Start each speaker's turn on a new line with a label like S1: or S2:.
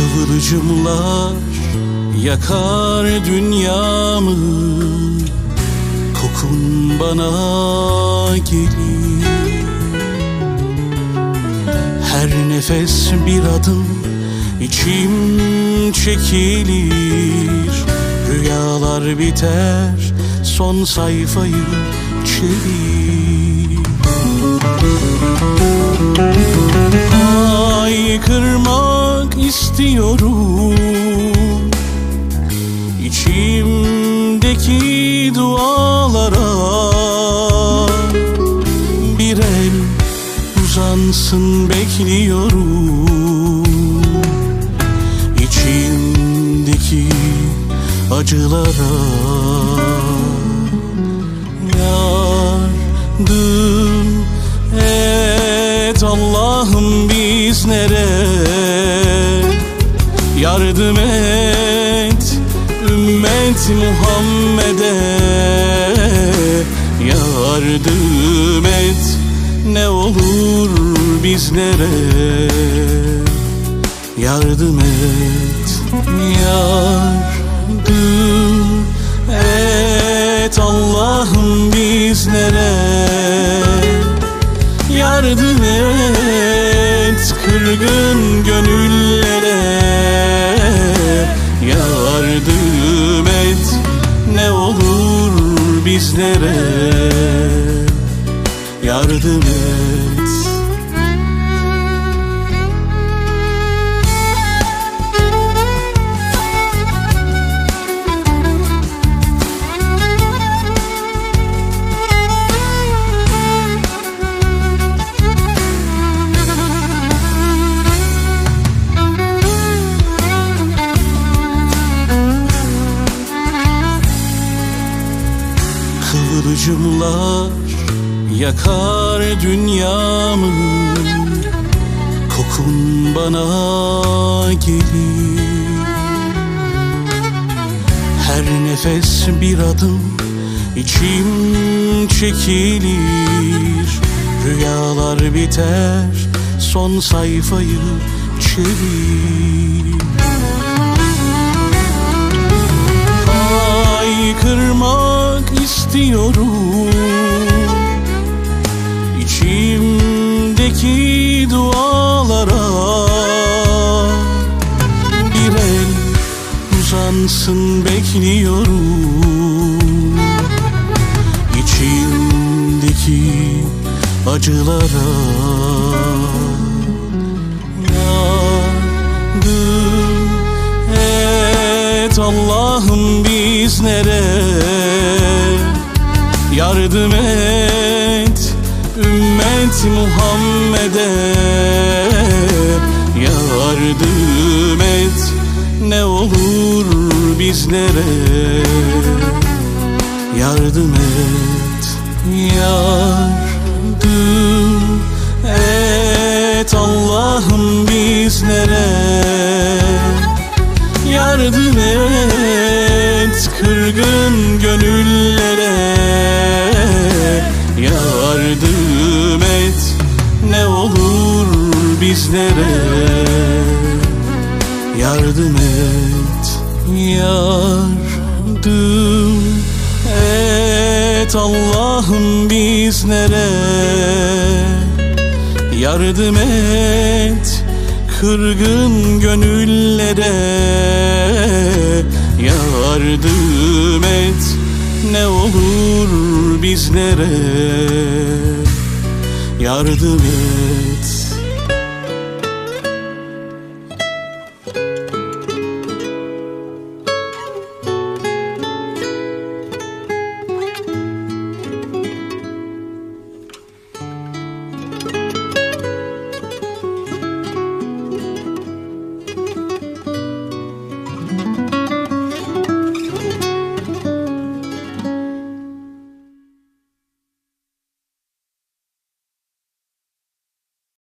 S1: Kıvılcımlar yakar dünyamı. Kokun bana gelir. Her nefes bir adım içim çekilir. Rüyalar biter son sayfayı çevir. Haykırmak istiyorum İçimdeki dualara Bir el uzansın bekliyorum. İçimdeki acılara Yardım et ümmet Muhammed'e. Yardım et ne olur bizlere. Yardım et Yardım et Allah'ım bizlere. Yardım et kırgın gönüllere bizlere Yardım et Kıvılcımlar yakar dünyamı. Kokun bana gelir. Her nefes bir adım içim çekilir. Rüyalar biter son sayfayı çevir Haykırmak istiyorum. İçimdeki dualara Bir el uzansın bekliyorum. İçimdeki acılara Yardım et Allah'ım bizlere Yardım et ümmet Muhammed'e. Yardım et ne olur bizlere Yardım et Yardım et Allah'ım bizlere Yardım kırgın gönüllere. Yardım et ne olur bizlere. Yardım et Yardım et Allah'ım bizlere. Yardım et kırgın gönüllere Yardım et ne olur bizlere. Yardım et